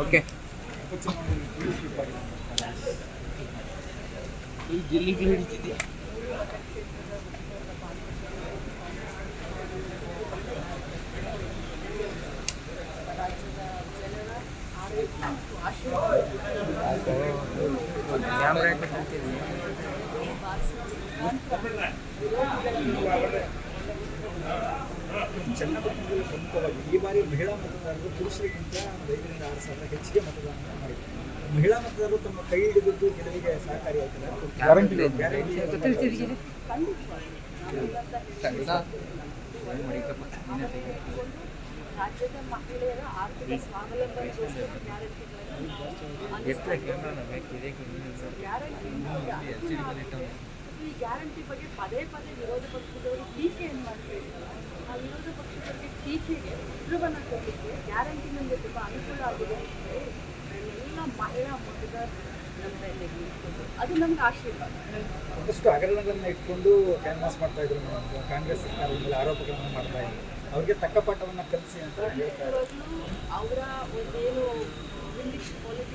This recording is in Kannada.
ಓಕೆ ಈ ಜಿಲ್ಲಿಗಳು ಹಿಡಿತಿದ್ಯಾ ಕ್ಯಾಮ್ರಾ ಇಟ್ಕೊಂತೀನಿ ಚನ್ನಪಟ್ಟಣದಲ್ಲಿ ಪ್ರಮುಖವಾಗಿ ಈ ಬಾರಿ ಮಹಿಳಾ ಮತದಾರರು ಪುರುಷರಿಗಿಂತ ಐದರಿಂದ ಆರು ಸಾವಿರ ಹೆಚ್ಚಿಗೆ ಮತದಾನ ಮಾಡಿದ್ದಾರೆ ಮಹಿಳಾ ಮತದಾರರು ತಮ್ಮ ಕೈ ಹಿಡಿದಿದ್ದು ಗೆಲುವಿಗೆ ಸಹಕಾರಿಯಾಗ್ತದೆ ಗ್ಯಾರಂಟಿ ರಾಜ್ಯದ ಮಹಿಳೆಯರ ಆರ್ಥಿಕ ಸ್ವಾವಲಂಬನೆಗೋಸ್ಕರ ಗ್ಯಾರಂಟಿ ಈ ಗ್ಯಾರಂಟಿ ಬಗ್ಗೆ ಪದೇ ಪದೇ ವಿರೋಧ ಪಕ್ಷದವರು ಟೀಕೆಯನ್ನು ಮಾಡ್ತಾರೆ ಆ ವಿರೋಧ ಪಕ್ಷದವರಿಗೆ ಟೀಕೆಗೆ ಉತ್ತರವನ್ನು ಕೊಡಲಿಕ್ಕೆ ಗ್ಯಾರಂಟಿ ನಮಗೆ ತುಂಬ ಅನುಕೂಲ ಆಗಿದೆ ಅಂದರೆ ಎಲ್ಲ ಮಹಿಳಾ ನಿಂತ್ಕೊಂಡು ಅದು ನಮ್ಗೆ ಆಶೀರ್ವಾದ. ಒಂದಷ್ಟು ಹಗರಣಗಳನ್ನ ಇಟ್ಕೊಂಡು ಕ್ಯಾನ್ವಾಸ್ ಮಾಡ್ತಾ ಇದ್ರು. ಕಾಂಗ್ರೆಸ್ ಸರ್ಕಾರ ಮೇಲೆ ಆರೋಪಗಳನ್ನು ಮಾಡ್ತಾ ಇದ್ರು. ಅವ್ರಿಗೆ ತಕ್ಕ ಪಾಠವನ್ನ ಕಲಿಸಿ ಅಂತ ಇದ್ದಾರೆ ಅವರ ಒಂದೇನು ಇಂಗ್ಲಿಷ್ ಪಾಲಿಟಿಕ್ಸ್